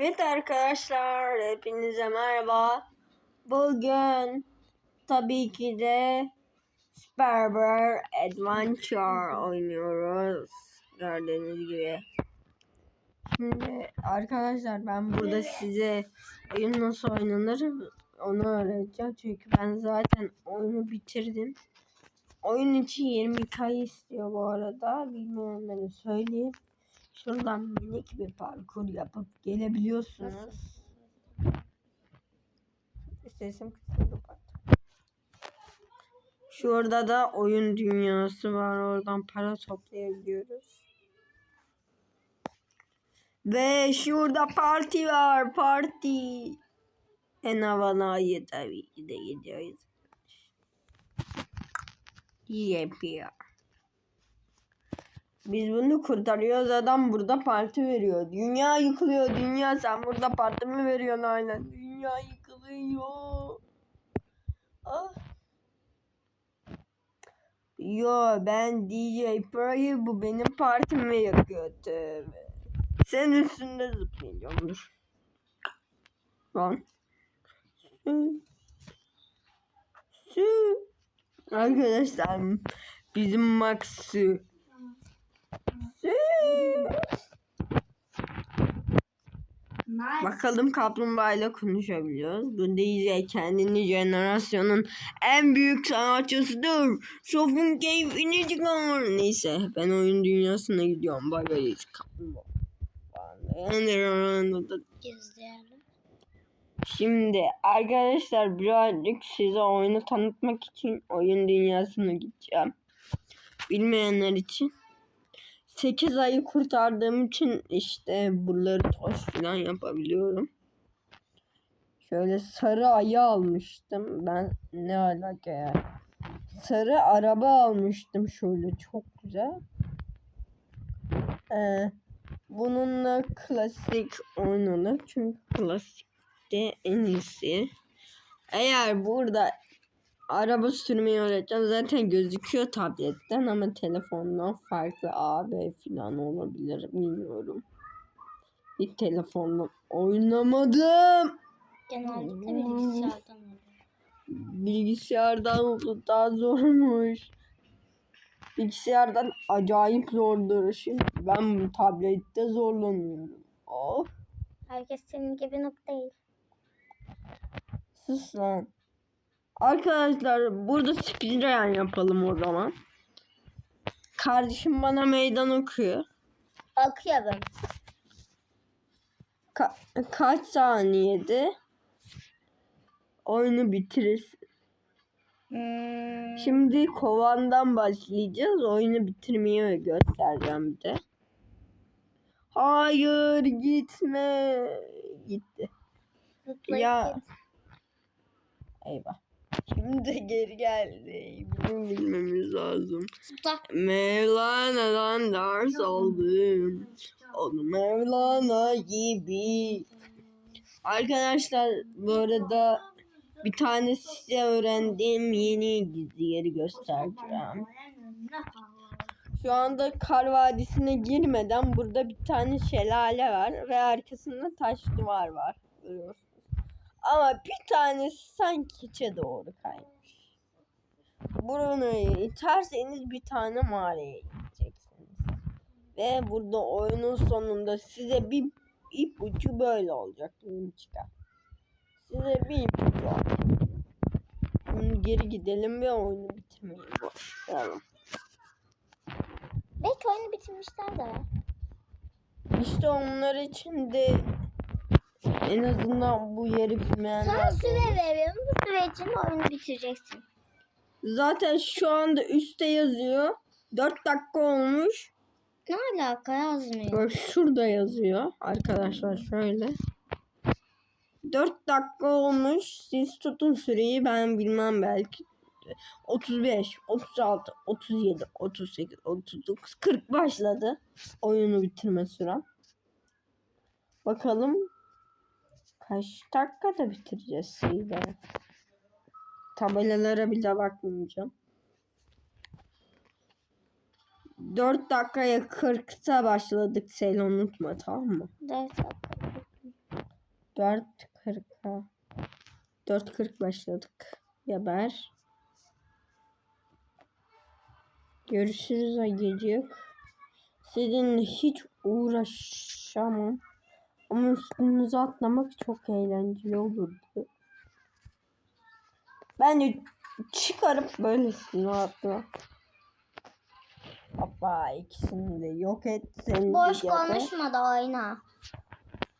Evet arkadaşlar hepinize merhaba. Bugün tabii ki de Sperber Adventure oynuyoruz. Gördüğünüz gibi. Şimdi arkadaşlar ben burada size oyun nasıl oynanır onu öğreteceğim. Çünkü ben zaten oyunu bitirdim. Oyun için 20k istiyor bu arada. Bilmeyenlere söyleyeyim. Şuradan minik bir parkur yapıp gelebiliyorsunuz. Sesim kısıldı bak. Şurada da oyun dünyası var. Oradan para toplayabiliyoruz. Ve şurada parti var. Parti. En havalı tabii ki de gidiyoruz. Yapıyor. Biz bunu kurtarıyoruz adam burada parti veriyor. Dünya yıkılıyor dünya sen burada parti mi veriyorsun aynen. Dünya yıkılıyor. Ah. Yo ben DJ Pro'yu bu benim partimi yakıyor tövbe. Sen üstünde zıplayacağım dur. Lan. Arkadaşlar bizim Max su. Bakalım kaplumbağayla konuşabiliyoruz. Bu DJ kendini jenerasyonun en büyük sanatçısıdır. Şofun keyfini çıkar. Neyse ben oyun dünyasına gidiyorum. Bay bay kaplumbağa. Şimdi arkadaşlar birazcık size oyunu tanıtmak için oyun dünyasına gideceğim. Bilmeyenler için. 8 ayı kurtardığım için işte buraları toz falan yapabiliyorum. Şöyle sarı ayı almıştım. Ben ne alaka ya. Sarı araba almıştım şöyle çok güzel. Ee, bununla klasik oynanır. Çünkü klasikte en iyisi. Eğer burada araba sürmeyi öğreteceğim. Zaten gözüküyor tabletten ama telefondan farklı AB falan olabilir bilmiyorum. Bir telefondan oynamadım. Genellikle bilgisayardan oluyor. Bilgisayardan oldu daha zormuş. Bilgisayardan acayip zordur. Şimdi ben tablette zorlanıyorum. Oh Herkes senin gibi noob değil. sus lan. Arkadaşlar burada speedrun yapalım o zaman. Kardeşim bana meydan okuyor. Okuyorum. Ka- kaç saniyede oyunu bitiririz. Hmm, Şimdi kovandan başlayacağız. Oyunu bitirmeyi göstereceğim bir de. Hayır gitme. Gitti. zıplayıp Ya. Eyvah. Şimdi geri geldi. Bunu bilmemiz lazım. Mevlana'dan ders aldım. Onu Mevlana gibi. Arkadaşlar bu arada bir tane size öğrendiğim yeni gizli yeri göstereceğim. Şu anda Kar Vadisi'ne girmeden burada bir tane şelale var ve arkasında taş duvar var. Görüyorsunuz. Ama bir tanesi sanki içe doğru kaymış. Burunu iterseniz bir tane mağaraya gideceksiniz. Ve burada oyunun sonunda size bir ipucu böyle olacak. Bunu çıkar. Size bir ipucu var. Şimdi geri gidelim ve oyunu bitirmeyi başlayalım. Belki oyunu bitirmişler de. İşte onlar için de en azından bu yeri bilmeyenler Sana süre veriyorum. Bu süre içinde oyunu bitireceksin. Zaten şu anda üstte yazıyor. 4 dakika olmuş. Ne alaka yazmıyor. Bak şurada yazıyor arkadaşlar şöyle. 4 dakika olmuş. Siz tutun süreyi ben bilmem belki. 35, 36, 37, 38, 39, 40 başladı. Oyunu bitirme sürem. Bakalım kaç dakikada bitireceğiz seriyi. Tabelalara bile bakmayacağım. 4 dakikaya 40'ta başladık Sel unutma tamam mı? Dört dakika. 4.40'a 4.40 başladık. Geber. Görüşürüz ayıcık. Sizinle hiç uğraşamam. Ama üstünüze atlamak çok eğlenceli olurdu. Ben de çıkarıp böyle üstüne atla. Hoppa ikisini de yok et. Seni Boş konuşma da oyna.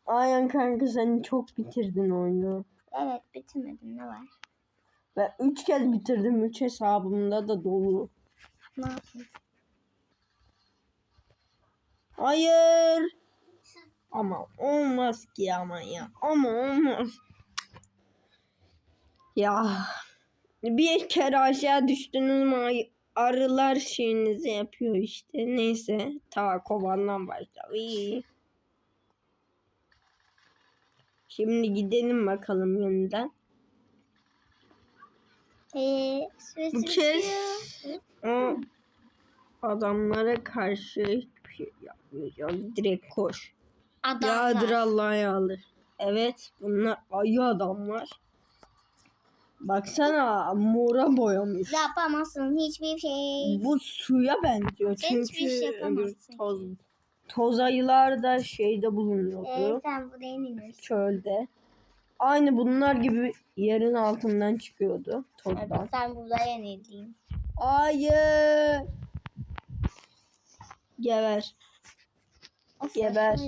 Aynen kanka sen çok bitirdin oyunu. Evet bitirmedim ne var? Ben 3 kez bitirdim. 3 hesabımda da dolu. Ne yapayım? Hayır. Ama olmaz ki ama ya. Ama olmaz. Ya. Bir kere aşağı düştünüz mü arılar şeyinizi yapıyor işte. Neyse. Ta kovandan başla. İyi. Şimdi gidelim bakalım yeniden. Ee, Bu kez o adamlara karşı hiçbir şey yapmayacağım. Direkt koş. Adamlar. Yağdır Allah yağdır. Evet bunlar ayı adamlar. Baksana mora boyamış. Yapamazsın hiçbir şey. Bu suya benziyor Sen çünkü hiçbir şey yapamazsın. toz, toz ayılar da şeyde bulunuyordu. sen bu değilmiş. Çölde. Aynı bunlar gibi yerin altından çıkıyordu tozdan. Evet, sen burada yenildin. Hayır. Geber. Of, Geber.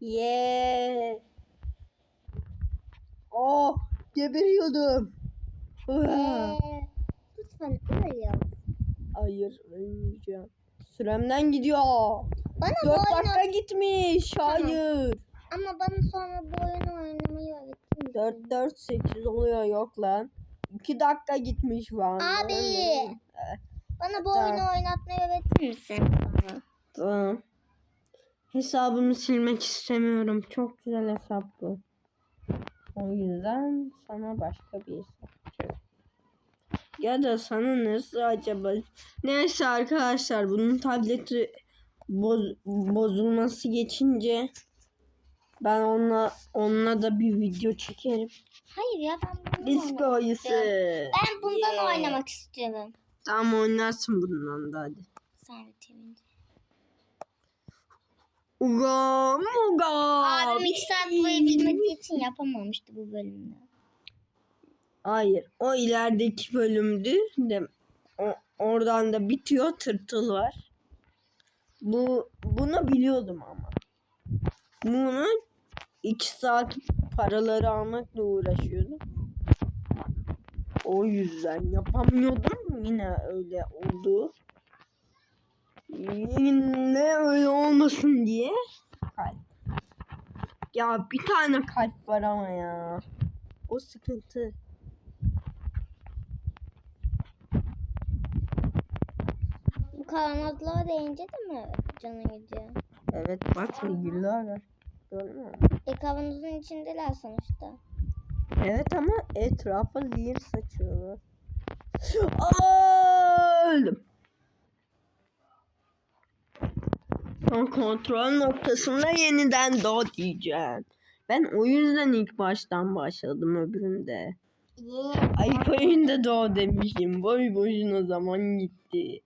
Yeah. Oh, geberiyordum. Lütfen öl ya. Hayır, ölmeyeceğim. Süremden gidiyor. Bana bu 4 oyunu dakika gitmiş. Hayır. ama bana sonra bu oyunu oynamayı öğretir misin? 4 4 8 oluyor yok lan. 2 dakika gitmiş var. Abi. Bana bu Tamam. oyunu oynatmayı öğretir misin? Tamam. Hesabımı silmek istemiyorum. Çok güzel hesap bu. O yüzden sana başka bir hesap açıyorum. Ya da sana nasıl acaba? Neyse arkadaşlar bunun tableti boz- bozulması geçince ben onunla onunla da bir video çekerim. Hayır ya ben bundan ayısı. istiyorum. Ben bundan Yeah. oynamak istiyorum. Tamam oynarsın bundan da hadi. Sen bitirince. Uga muga. Abim iki saat boyu bilmediği için yapamamıştı bu bölümde. Hayır. O ilerideki bölümdü. De, o, oradan da bitiyor. Tırtıl var. Bu bunu biliyordum ama. Bunu iki saat paraları almakla uğraşıyordum. O yüzden yapamıyordum. Yine öyle oldu. Yine öyle olmasın diye kalp. Ya bir tane kalp var ama ya. O sıkıntı. Bu kavanozlara değince de mi canın gidiyor? Evet bak güller var. Görmüyor musun? E kavanozun içindeler sonuçta. Evet ama etrafa zehir saçıyorlar. Öldüm. Kontrol noktasında yeniden doğ diyeceğim. Ben o yüzden ilk baştan başladım öbüründe. Ayıp oyunda doğ demişim. Boy boşuna zaman gitti.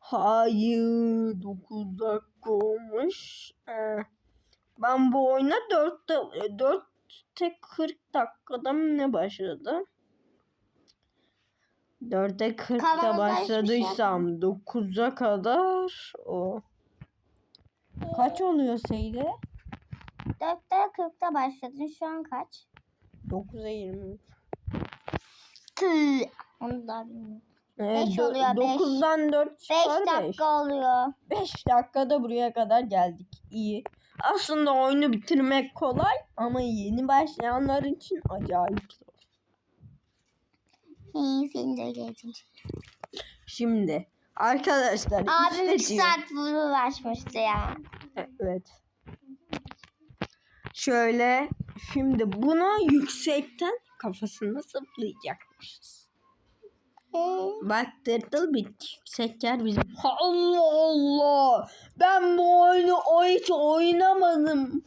Hayır 9 dakika olmuş. Ee, ben bu oyuna 4'te 4'te 40 dakikada mı ne başladım? 4'te 40'ta Kavanozda hiçbir şey başladıysam 9'a kadar o. Kaç oluyor Seyde? 4'te 40'ta başladın. Şu an kaç? 9'a 20. Tüh. Onu da bilmiyorum. Evet, Beş oluyor, beş. 9'dan 4 5 çıkar 5. dakika oluyor. 5 dakikada buraya kadar geldik. İyi. Aslında oyunu bitirmek kolay ama yeni başlayanlar için acayip zor. İyi senin de öyle Şimdi arkadaşlar Abim işte 2 diyor- saat bunu uğraşmıştı ya. Evet. Şöyle şimdi buna yüksekten kafasını zıplayacakmışız. Bak tırtıl bir yüksek yer bizim. Allah Allah. Ben bu oyunu o hiç oynamadım.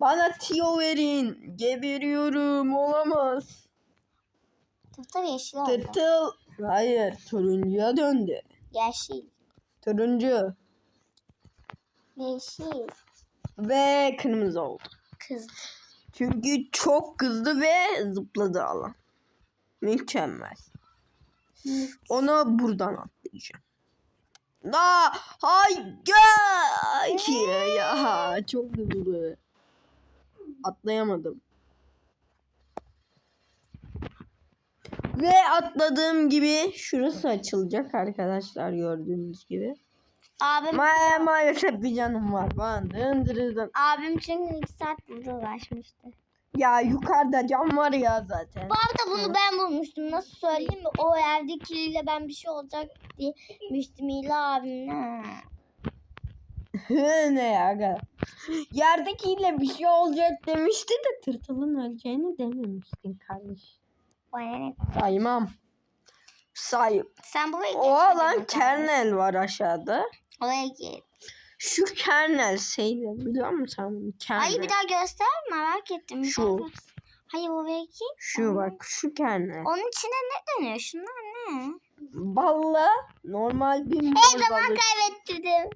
Bana tiyo verin. Geberiyorum. Olamaz. Tırtıl yeşil oldu. Tırtıl. Hayır. Turuncuya döndü. Yeşil. Turuncu. Yeşil. Ve kırmızı oldu. Kız. Çünkü çok kızdı ve zıpladı alan. Mükemmel. Ona buradan atlayacağım. Aa, hayır. Hayır ya çok hızlı. Atlayamadım. Ve atladığım gibi şurası açılacak arkadaşlar gördüğünüz gibi. Abim, Ma maalesef bir canım var. Bana döndürürdüm. abim çünkü iki saat burada uğraşmıştı. Ya yukarıda cam var ya zaten. Bu arada bunu ben bulmuştum. Nasıl söyleyeyim mi? O evdekiyle ben bir şey olacak demiştim İla abimle. ne ya? Yerdekiyle bir şey olacak demişti de tırtılın öleceğini dememiştin kardeş. Saymam. Say. Sen buraya O alan kernel var aşağıda. Oraya git. Şu kernel şeyle biliyor musun sen? Kernel. Hayır bir daha göster merak ettim. Bir Şu. Hayır oraya git. Şu bak şu kernel. Onun içine ne dönüyor? Şunlar ne? Balla normal bir mor Hey zaman balık. kaybettirdim.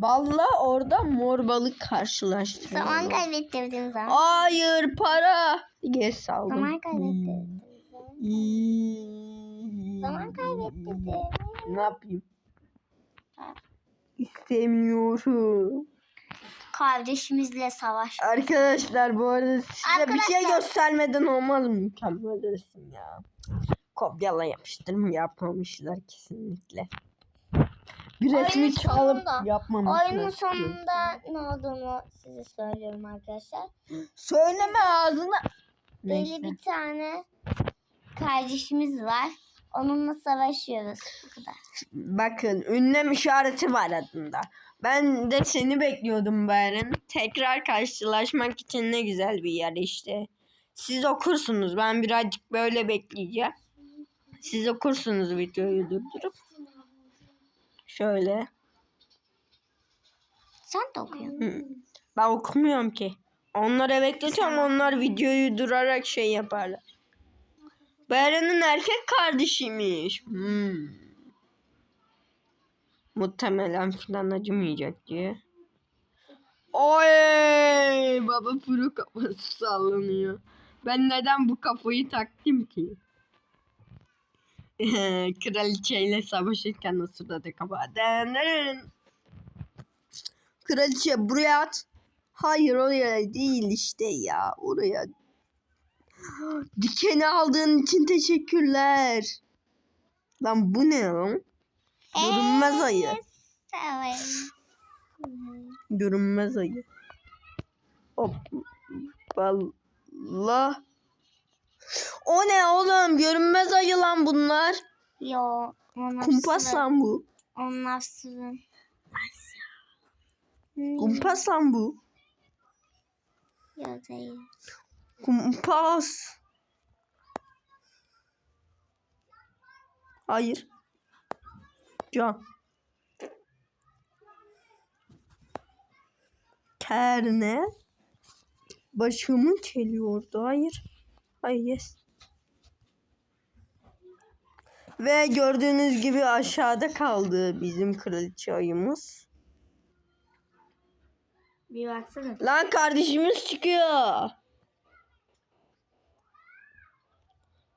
Balla orada mor balık karşılaştırıyor. Zaman kaybettirdim zaman. Hayır para. Geç saldım. Zaman kaybettirdim. Hmm. Zaman kaybettirdim. Ne yapayım? İstemiyorum. Kardeşimizle savaş. Arkadaşlar bu arada size bir şey Arkadaşlar. göstermeden olmaz mı? Mükemmel resim ya. Kopyala yapıştırma yapmamışlar kesinlikle. Bir resmi çalıp yapmamışlar. Oyunun sonunda ne olduğunu size söylüyorum arkadaşlar. Söyleme ağzına. Böyle Neyse. bir tane kardeşimiz var. Onunla savaşıyoruz. Bu kadar. Bakın ünlem işareti var adında. Ben de seni bekliyordum Beren. Tekrar karşılaşmak için ne güzel bir yer işte. Siz okursunuz. Ben birazcık böyle bekleyeceğim. Siz okursunuz videoyu durdurup. Şöyle. Sen de okuyorsun. Hı. Ben okumuyorum ki. Onlara bekletiyorum. Onlar videoyu durarak şey yaparlar. Beren'in erkek kardeşiymiş. Hmm. Muhtemelen filan acımayacak diye. Oy! Baba puru kafası sallanıyor. Ben neden bu kafayı taktım ki? Kraliçeyle savaşırken kafa. Dın Kraliçe buraya at. Hayır oraya değil işte ya. Oraya. Dikeni aldığın için teşekkürler. Lan bu ne lan? Görünmez ayı. Görünmez ayı. Hop. Valla. O ne oğlum? Görünmez ayı lan bunlar. Yo. Onlar Kumpas lan bu. Onlar. Hmm, Kumpas lan bu. Yo değil. Kumpas. Hayır. Can. Kerne. Başımı çeliyordu. Hayır. Hayır. Yes. Ve gördüğünüz gibi aşağıda kaldı bizim kraliçe ayımız. Bir baksana. Lan kardeşimiz çıkıyor.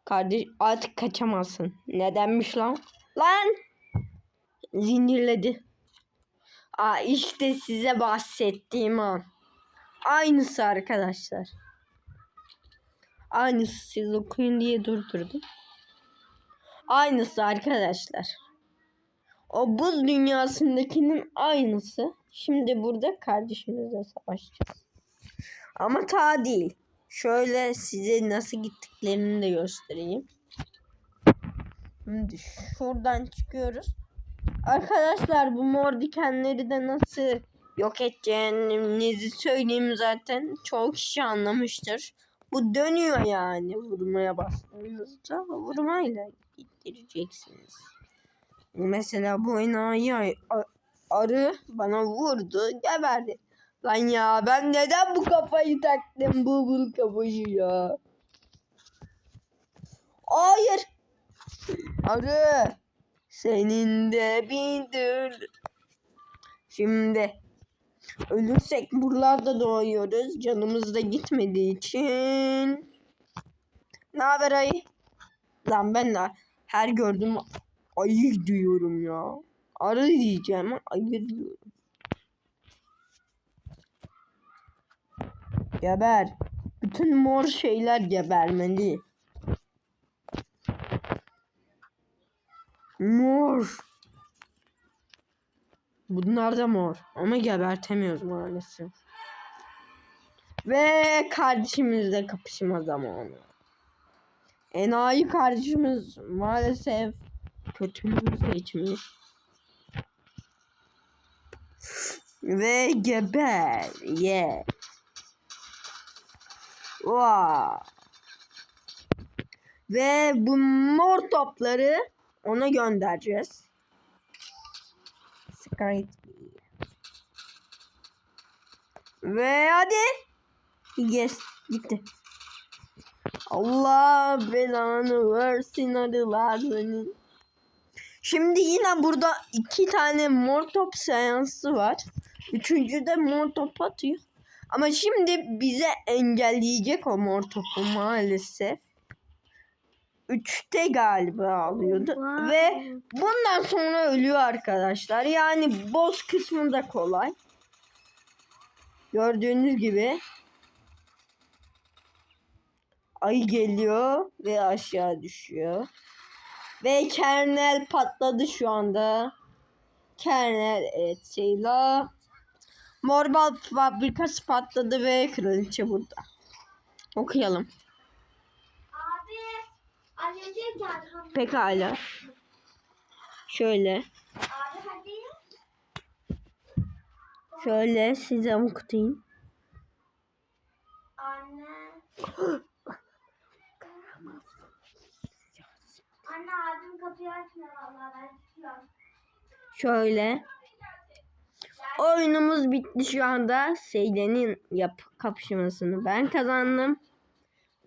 Kardeş artık kaçamazsın. Nedenmiş lan? Lan! Zincirledi. Aa işte size bahsettiğim an. Aynısı arkadaşlar. Aynısı siz okuyun diye durdurdum. Aynısı arkadaşlar. O buz dünyasındakinin aynısı. Şimdi burada kardeşimizle savaşacağız. Ama ta değil. Şöyle size nasıl gittiklerini de göstereyim. Şimdi şuradan çıkıyoruz. Arkadaşlar bu mor dikenleri de nasıl yok edeceğinizi söyleyeyim zaten. Çoğu kişi anlamıştır. Bu dönüyor yani vurmaya bastığınızda vurmayla ittireceksiniz. Mesela bu enayi arı bana vurdu geberdi. Lan ya ben neden bu kafayı taktım bu bu kafayı ya. Hayır. Arı. Senin de bindir. Şimdi ölürsek buralarda doğuyoruz. Canımız da gitmediği için. Ne haber ayı? Lan ben de her gördüğüm ayı diyorum ya. Arı diyeceğim ayı diyorum. Geber. Bütün mor şeyler gebermeli. Mor. Bunlar da mor. Ama gebertemiyoruz maalesef. Ve kardeşimizle kapışma zamanı. Enayi kardeşimiz maalesef kötülüğü seçmiş. Ve geber. Ye. Vaa. Ve bu mor topları ona göndereceğiz. Skype. Ve hadi. Yes. Gitti. Allah belanı versin arılar. Şimdi yine burada iki tane mor top seansı var. Üçüncü de mor top atıyor. Ama şimdi bize engelleyecek o mor topu maalesef. Üçte galiba alıyordu. Wow. Ve bundan sonra ölüyor arkadaşlar. Yani boss kısmı da kolay. Gördüğünüz gibi. Ay geliyor ve aşağı düşüyor. Ve kernel patladı şu anda. Kernel evet şeyla. Morbal fabrikası patladı ve kraliçe burada. Okuyalım. Abi az önce geldim. Pekala. Şöyle. Şöyle size okutayım. Anne. Anne abim kapıyı açmıyor vallahi ben çıkıyorum. Şöyle. Oyunumuz bitti şu anda. Seyle'nin yap kapışmasını ben kazandım.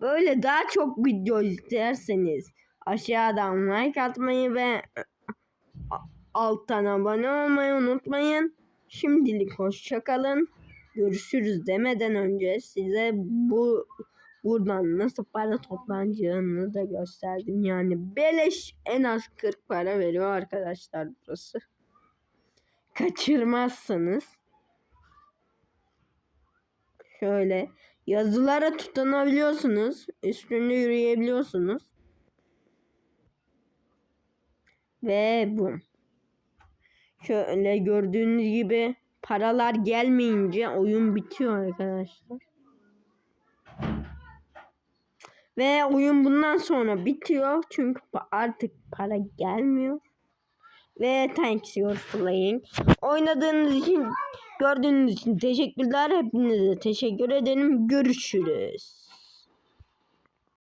Böyle daha çok video isterseniz aşağıdan like atmayı ve alttan abone olmayı unutmayın. Şimdilik hoşçakalın. Görüşürüz demeden önce size bu buradan nasıl para toplanacağını da gösterdim. Yani beleş en az 40 para veriyor arkadaşlar burası kaçırmazsanız şöyle yazılara tutunabiliyorsunuz. Üstünde yürüyebiliyorsunuz. Ve bu. Şöyle gördüğünüz gibi paralar gelmeyince oyun bitiyor arkadaşlar. Ve oyun bundan sonra bitiyor. Çünkü artık para gelmiyor. Ve thanks for playing. Oynadığınız için, gördüğünüz için teşekkürler. Hepinize teşekkür ederim. Görüşürüz.